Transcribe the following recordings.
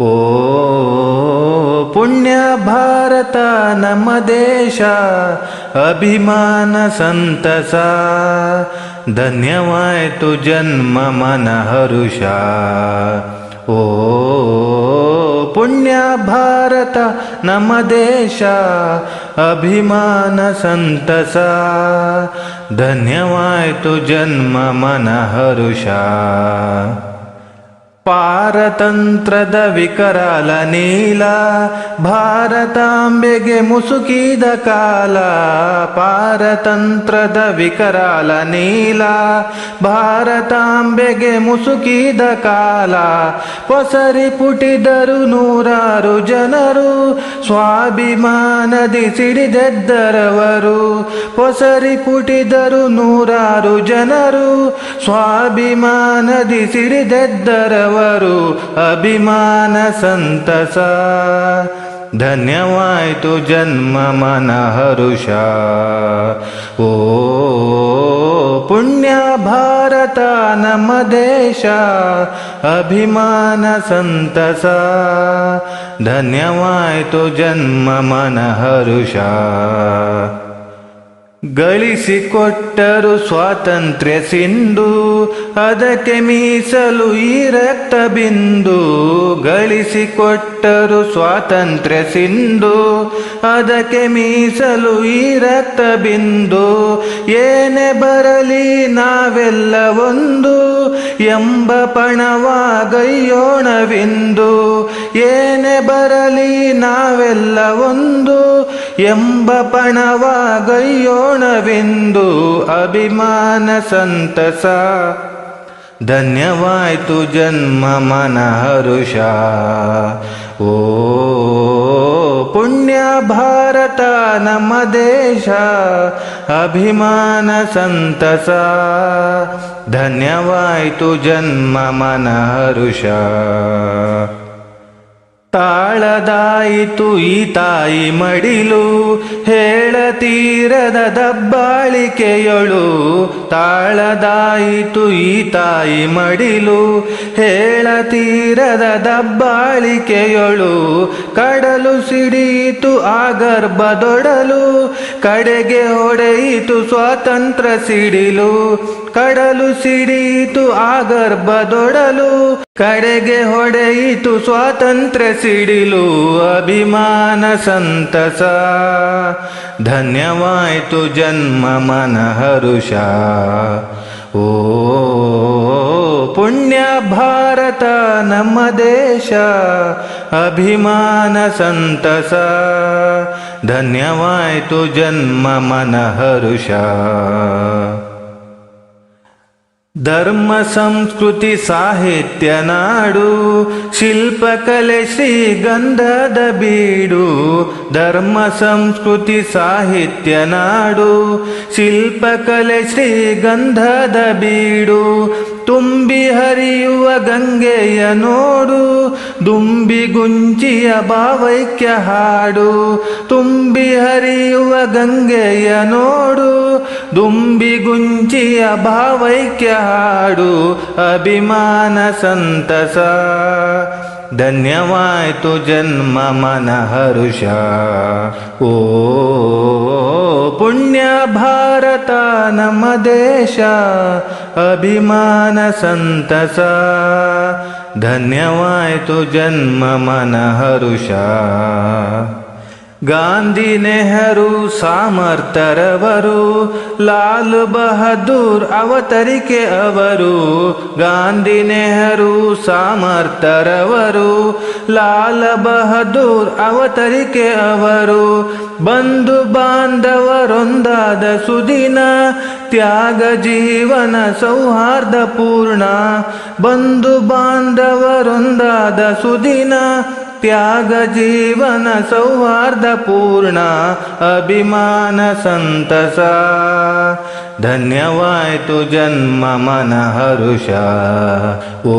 ओ पुण्यभारत नमदेशा अभिमान सन्तसा धन्यवाय तु जन्म मनहरुषा ओ पुण्यभारत नमदेशा अभिमान सन्तसा धन्यवाय तु जन्म मनहरुषा ಪಾರತಂತ್ರದ ವಿಕರಾಲ ನೀಲ, ಭಾರತಾಂಬೆಗೆ ಮುಸುಕಿದ ಕಾಲ, ಪಾರತಂತ್ರದ ವಿಕರಾಲ ನೀಲ, ಭಾರತಾಂಬೆಗೆ ಮುಸುಕಿದ ಕಾಲ, ಪೊಸರಿ ಪುಟಿದರು ನೂರಾರು ಜನರು, ಸ್ವಾಭಿಮಾನದಿ ಸಿಡಿದೆದ್ದರವರು, ಪೊಸರಿ ಪುಟಿದರು ನೂರಾರು ಜನರು, ಸ್ವಾಭಿಮಾನದಿ ಸಿಡಿದೆದ್ದರವರು. वरू अभिमान संतसा धन्यवाय तो जन्म मन हरुषा ओ पुण्य भारतान मदेशा अभिमान संतसा धन्यवाय तो जन्म मन हरुषा ಗಳಿಸಿಕೊಟ್ಟರು ಸ್ವಾತಂತ್ರ್ಯ ಸಿಂಧು, ಅದಕ್ಕೆ ಮೀಸಲು ಈ ರಕ್ತ ಬಿಂದು. ಗಳಿಸಿಕೊಟ್ಟರು ಸ್ವಾತಂತ್ರ್ಯ ಸಿಂಧು, ಅದಕ್ಕೆ ಮೀಸಲು ಈ ರಕ್ತ ಬಿಂದು. ಏನೇ ಬರಲಿ ನಾವೆಲ್ಲ ಒಂದು ಎಂಬ ಪಣವಾಗಯ್ಯೋಣವೆಂದು. ಏನೇ ಬರಲಿ ನಾವೆಲ್ಲ ಒಂದು ಎಂಬ न विन्दु अभिमान सन्तसा धन्यवाय तु जन्म मनहरुषा ओ पुण्यभारत न म देशा अभिमान सन्तसा धन्यवाय तु जन्म मनहरुषा ತಾಳದಾಯಿತು ಈ ತಾಯಿ ಮಡಿಲು, ಹೇಳತೀರದ ದಬ್ಬಾಳಿಕೆಯೊಳು. ತಾಳದಾಯಿತು ಈ ತಾಯಿ ಮಡಿಲು, ಹೇಳತೀರದ ದಬ್ಬಾಳಿಕೆಯೊಳು. ಕಡಲು ಸಿಡಿಯಿತು ಆ ಗರ್ಭದೊಡಲು, ಕಡೆಗೆ ಹೊಡೆಯಿತು ಸ್ವಾತಂತ್ರ್ಯ ಸಿಡಿಲು. ಕಡಲು ಸಿಡಿಯಿತು, ಆ ಗರ್ಭದೊಡಲು ಕಡೆಗೆ ಹೊಡೆಯಿತು, ಸ್ವಾತಂತ್ರ್ಯ ಸಿಡಿಲು ಅಭಿಮಾನ ಸಂತಸ. ಧನ್ಯವಾಯಿತು ಜನ್ಮ ಮನ ಹರುಷ ಓ, ಪುಣ್ಯ ಭಾರತ ನಮ್ಮ ದೇಶ, ಅಭಿಮಾನ ಸಂತಸ. ಧನ್ಯವಾಯಿತು ಜನ್ಮ ಮನ ಹರುಷ ಧರ್ಮ ಸಂಸ್ಕೃತಿ ಸಾಹಿತ್ಯ ನಾಡು ಶಿಲ್ಪಕಲೆ ಶ್ರೀಗಂಧದ ಬೀಡು ಧರ್ಮ ಸಂಸ್ಕೃತಿ ಸಾಹಿತ್ಯ ನಾಡು ಶಿಲ್ಪಕಲೆ ಶ್ರೀಗಂಧದ ಬೀಡು ತುಂಬಿ ಹರಿಯುವ ಗಂಗೆಯ ನೋಡು ದುಂಬಿ ಗುಂಚಿಯ ಭಾವೈಕ್ಯ ಹಾಡು, ತುಂಬಿ ಹರಿಯುವ ಗಂಗೆಯ ನೋಡು ದುಂಬಿ ಗುಂಚಿಯ ಭಾವೈಕ್ಯ ಹಾಡು, ಅಭಿಮಾನ ಸಂತಸ. धन्यवाय तो जन्म मन हरुषा ओ पुण्य भारता नम देशा अभिमान संतसा. धन्यवाय तो जन्म मन हरुषा ಗಾಂಧಿ ನೆಹರು ಸಾಮರ್ಥರವರು ಲಾಲ್ ಬಹದ್ದೂರ್ ಅವತರಿಕೆ ಅವರು, ಗಾಂಧಿ ನೆಹರು ಸಾಮರ್ಥರವರು ಲಾಲ್ ಬಹದ್ದೂರ್ ಅವತರಿಕೆ ಅವರು, ಬಂಧು ಬಾಂಧವರೊಂದಾದ ಸುದಿನ, ತ್ಯಾಗ ಜೀವನ ಸೌಹಾರ್ದ ಪೂರ್ಣ, ಬಂಧು ಬಾಂಧವರೊಂದಾದ ಸುದಿನ त्याग जीवन सौहार्दपूर्ण अभिमान संतसा धन्यवाय तु जन्म मन हरुषा ओ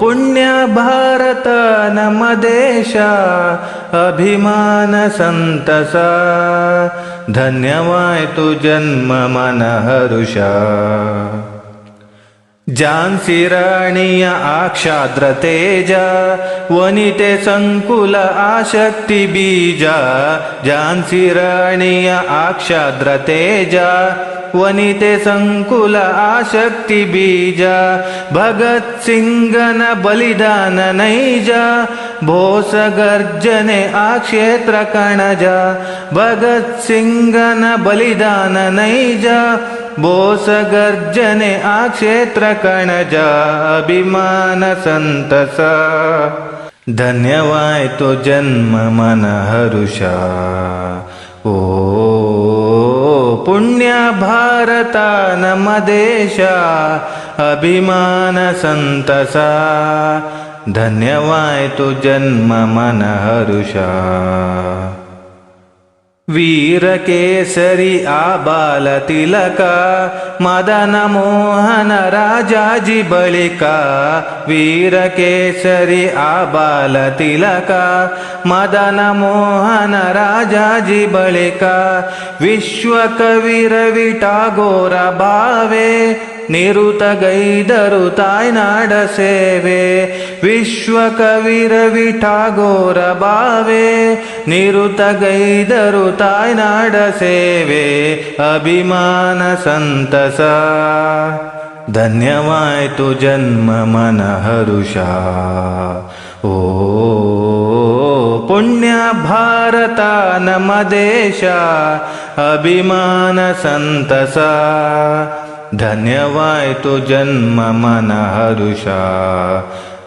पुण्य भारत नम अभिमान संतसा धन्यवाय तु जन्म मन हरुषा ರಾಣಿಯ ಆಕ್ಷಾದ್ರ ತೇಜ ವನಿತೆ ಸಂಕುಲ ಆಶಕ್ತಿ ಬೀಜ ಝಾನ್ಸಿ ರಾಣಿಯ ಆಕ್ಷಾದ್ರ ತೇಜ वनिते संकुल आशक्ति बीज। भगत सिंगन बलिदान नैज। भोस गर्जने आ क्षेत्र कणज। भगत सिंगन बलिदान नैज। बोस गर्जने आ क्षेत्र कणज। अभिमान संतस। धन्यवाय तो जन्म मन हरुषा ओ ಪುಣ್ಯ ಭಾರತ ನಮ್ಮ ದೇಶ ಅಭಿಮಾನ ಸಂತಸ ಧನ್ಯವಾಯ್ತು ಜನ್ಮ ಮನ ಹರುಷ वीरकेसरि आबालतिलक आबल तिलका बलिका वीरकेसरि आबालतिलक आबाल तिलका बलिका विश्वकवि भावे ತಿಲಕ ಮದನ ಮೋಹನ ರಾಜಾಜಿ ಬಳಿಕ ವಿಶ್ವಕವಿ ರವಿ ಟಾಗೋರ ಭಾವೆ ನಿರುತಗೈದರು ತಾಯ್ನಾಡ ಸೇವೆ ವಿಶ್ವಕವಿ ರವಿ ಟಾಗೋರ ಭಾವೆ ನಿರುತಗೈದರು ತಾಯ್ನಾಡ ಸೇವೆ ಅಭಿಮಾನ ಸಂತಸ ಧನ್ಯವಾಯ್ತು ಜನ್ಮ ಮನ ಹರುಷ ಓ ಪುಣ್ಯ ಭಾರತ धन्यवाय तो जन्म मन हरुषा।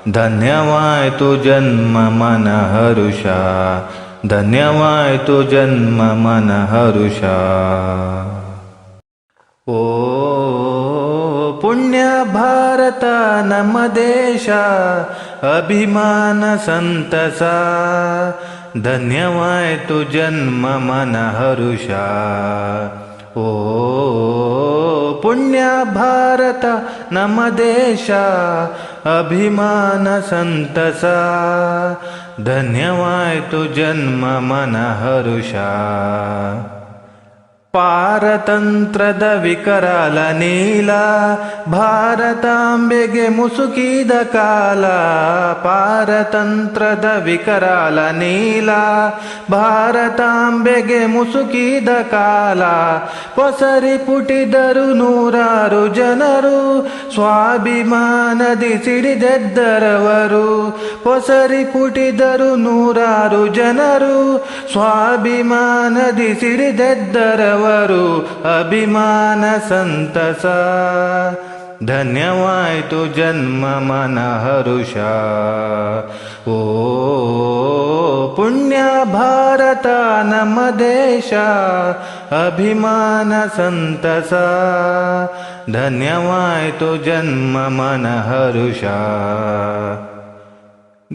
धन्यवाय तो जन्म मन हरुषा। धन्यवाय तो जन्म मन हरुषा। ओ पुण्य भारत नम देश, अभिमान संतसा। धन्यवाय तो जन्म मन हरुषा। ಓ ಪುಣ್ಯ ಭಾರತ ನಮ್ಮ ದೇಶ ಅಭಿಮಾನ ಸಂತಸ ಧನ್ಯವಾಯ್ತು ಜನ್ಮ ಮನ ಹರುಷ ಪಾರತಂತ್ರದ ವಿಕರಾಲ ನೀಲ, ಭಾರತಾಂಬೆಗೆ ಮುಸುಕಿದ ಕಾಲ, ಪಾರತಂತ್ರದ ವಿಕರಾಲ ನೀಲ, ಭಾರತಾಂಬೆಗೆ ಮುಸುಕಿದ ಕಾಲ, ಪೊಸರಿ ಪುಟಿದರು ನೂರಾರು ಜನರು, ಸ್ವಾಭಿಮಾನದಿ ಸಿಡಿದೆದ್ದರವರು, ಪೊಸರಿ ಪುಟಿದರು ನೂರಾರು ಜನರು, ಸ್ವಾಭಿಮಾನದಿ ಸಿಡಿದೆದ್ದರವರು. ಅಭಿಮಾನ ಸಂತಸ ಧನ್ಯವಾಯ್ತು ಜನ್ಮ ಮನ ಹರುಷ ಓ ಪುಣ್ಯ ಭಾರತ ನಮ್ಮ ದೇಶ ಅಭಿಮಾನ ಸಂತಸ ಧನ್ಯವಾಯ್ತು ಜನ್ಮ ಮನ ಹರುಷ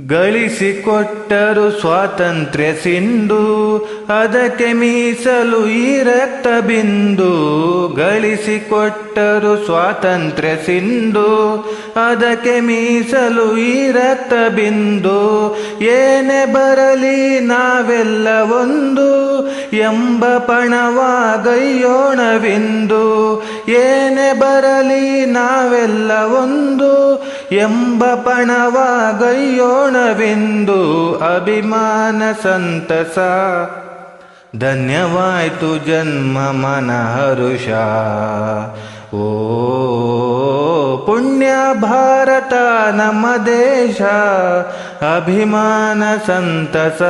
ಗಳಿಸಿಕೊಟ್ಟರು ಸ್ವಾತಂತ್ರ್ಯ ಸಿಂಧು, ಅದಕ್ಕೆ ಮೀಸಲು ಈ ರಕ್ತ ಬಿಂದು. ಗಳಿಸಿಕೊಟ್ಟರು ಸ್ವಾತಂತ್ರ್ಯ ಸಿಂಧು, ಅದಕ್ಕೆ ಮೀಸಲು ಈ ರಕ್ತ ಬಿಂದು. ಏನೇ ಬರಲಿ ನಾವೆಲ್ಲ ಒಂದು ಎಂಬ ಪಣವಾಗಯ್ಯೋಣವಿಂದು. ಏನೇ ಬರಲಿ ನಾವೆಲ್ಲ ಒಂದು ಎಂಬ ಪಣವಾಗಯ್ಯೋಣವೆಂದು ಅಭಿಮಾನ ಸಂತಸ ಧನ್ಯವಾಯ್ತು ಜನ್ಮ ಮನ ಹರುಷ ಓ ಪುಣ್ಯ ಭಾರತ ನಮ್ಮ ದೇಶ ಅಭಿಮಾನ ಸಂತಸ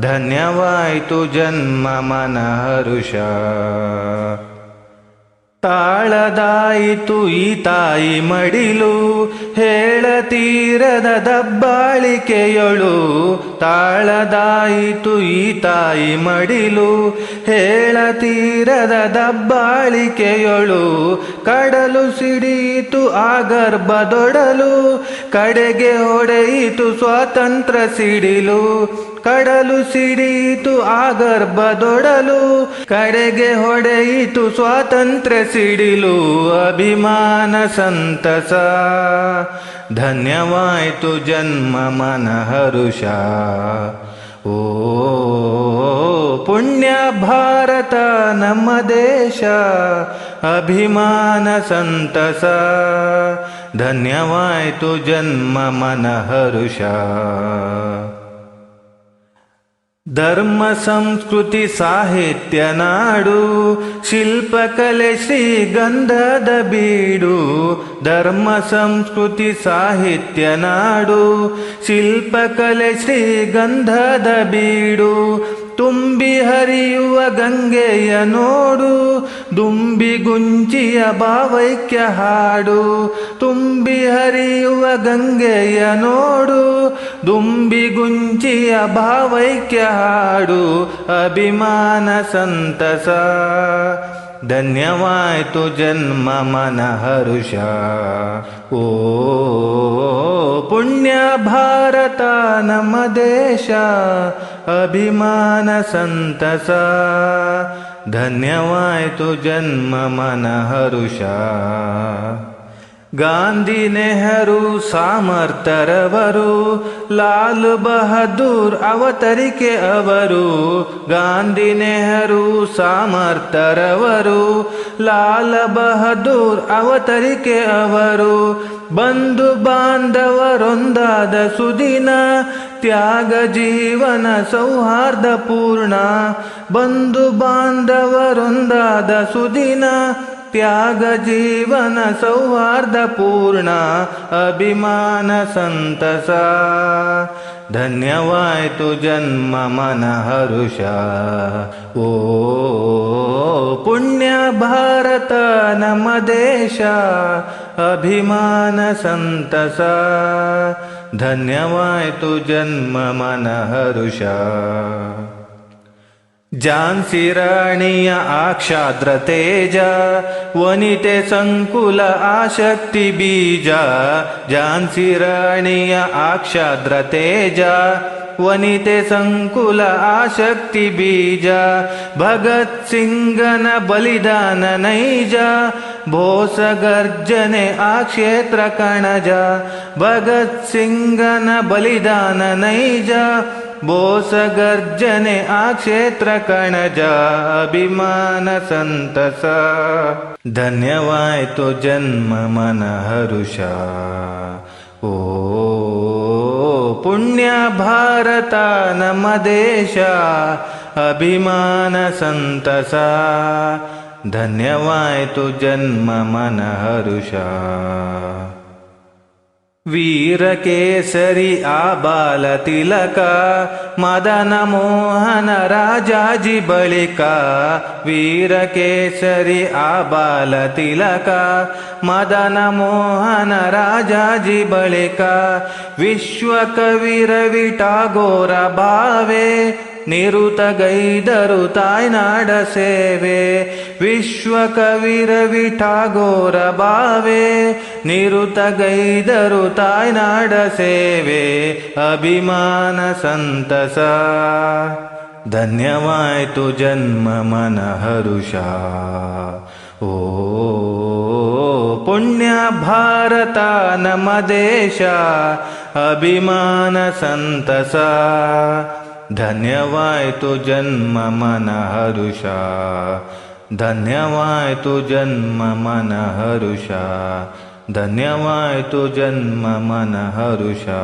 ಧನ್ಯವಾಯ್ತು ಜನ್ಮ ಮನ ಹರುಷ ತಾಳದಾಯಿತು ಈ ತಾಯಿ ಮಡಿಲು ಹೇಳತೀರದ ದಬ್ಬಾಳಿಕೆಯೊಳು ತಾಳದಾಯಿತು ಈ ತಾಯಿ ಮಡಿಲು, ಹೇಳತೀರದ ದಬ್ಬಾಳಿಕೆಯೊಳು ಕಡಲು ಸಿಡಿಯಿತು ಆ ಗರ್ಭದೊಡಲು, ಕಡೆಗೆ ಹೊಡೆಯಿತು ಸ್ವಾತಂತ್ರ್ಯ ಸಿಡಿಲು, ಕಡಲು ಸಿಡಿಯಿತು ಆ ಗರ್ಭದೊಡಲು, ಕಡೆಗೆ ಹೊಡೆಯಿತು ಸ್ವಾತಂತ್ರ್ಯ ಸಿಡಿಲು, ಅಭಿಮಾನ ಸಂತಸ. धन्यवाय तू जन्म मन हरुषा. ओ पुण्य भारत नम देशा अभिमान संतसा. धन्यवाय तू जन्म मन हरुषा. ಧರ್ಮ ಸಂಸ್ಕೃತಿ ಸಾಹಿತ್ಯ ನಾಡು ಶಿಲ್ಪಕಲೆ ಶ್ರೀಗಂಧದ ಬೀಡು ಧರ್ಮ ಸಂಸ್ಕೃತಿ ಸಾಹಿತ್ಯ ನಾಡು ಶಿಲ್ಪಕಲೆ ಶ್ರೀಗಂಧದ ಬೀಡು ತುಂಬಿ ಹರಿಯುವ ಗಂಗೆಯ ನೋಡು ದುಂಬಿ ಗುಂಜಿಯ ಭಾವೈಕ್ಯ ಹಾಡು. ತುಂಬಿ ಹರಿಯುವ ಗಂಗೆಯ ನೋಡು ದುಂಬಿ ಗುಂಜಿಯ ಭಾವೈಕ್ಯ ಹಾಡು. ಅಭಿಮಾನ ಸಂತಸ. धन्यवाय तु जन्म मनहरुषा। ओ पुण्यभारत न म देशा अभिमान धन्यवाय तु जन्म मनहरुषा। गान्धिनेहरु सामर्थरवरु ಲಾಲ್ ಬಹದ್ದೂರ್ ಅವತರಿಕೆ ಅವರು, ಗಾಂಧಿ ನೆಹರು ಸಾಮರ್ಥರವರು ಲಾಲ್ ಬಹದ್ದೂರ್ ಅವತರಿಕೆ ಅವರು, ಬಂಧು ಬಾಂಧವರೊಂದಾದ ಸುದಿನ, ತ್ಯಾಗ ಜೀವನ ಸೌಹಾರ್ದ ಪೂರ್ಣ, ಬಂಧು ಬಾಂಧವರೊಂದಾದ ಸುದಿನ त्यागजीवनसौहार्दपूर्णा अभिमान सन्तसा धन्यवायतु जन्म मनहरुषा ओ पुण्यभारत न मदेशा अभिमान सन्तसा धन्यवायतु जन्म मनहरुषा ರಾಣಿಯ ಆಕ್ಷಾದ್ರ ತೇಜ ವನಿತೆ ಸಂಕುಲ ಆಶಕ್ತಿ ಬೀಜ ಝಾನ್ಸಿ ರಾಣಿಯ ಆಕ್ಷಾದ್ರ ತೇಜ वनिते सङ्कुल आसक्ति बीजा भगत् नैज न बलिदान नैजा कणज आक्षेत्रकणजा भगतसिंहन बलिदान नैजा बोसगर्जने आ क्षेत्रकणजा अभिमान सन्तसा धन्यवायतु जन्म मन हरुषा। ओ ಪುಣ್ಯ ಭಾರತ ನಮ್ಮ ದೇಶ ಅಭಿಮಾನ ಸಂತಸ ಧನ್ಯವಾಯ್ತು ಜನ್ಮ ಮನ वीरकेसरि आबालतिलक मदनमोहन राजाजि मदन वीरकेसरि आबालतिलक मदनमोहन राजाजि आबाल तिलका बलिका विश्वकविरवि भावे निरुतगैदरु धरु ताय्नाडसेवे विश्वकविरविटागोर भावे ವಿಶ್ವಕವಿ ರವಿ ಟಾಗೋರ ಭಾವೆ ನಿರುತಗೈದರು ತಾಯ್ನಾಡ ಸೇವೆ ವಿಶ್ವಕವಿ ರವಿ ಠಾಗೋರ ಭಾವೆ ನಿರುತಗೈದರು ತಾಯ್ನಾಡ ಸೇವೆ ಅಭಿಮಾನ ಸಂತಸ ಧನ್ಯವಾಯ್ತು ಜನ್ಮ ಮನ ಹರುಷ ಓ ಪುಣ್ಯ ಭಾರತ ನಮ್ಮ ದೇಶ ಅಭಿಮಾನ ಸಂತಸ ಧನ್ಯವಾಯ್ತು ಜನ್ಮ ಮನ ಹರುಷ ಧನ್ಯವಾಯ್ತು ಜನ್ಮ धन्यवाय तो जन्म मन हरुषा।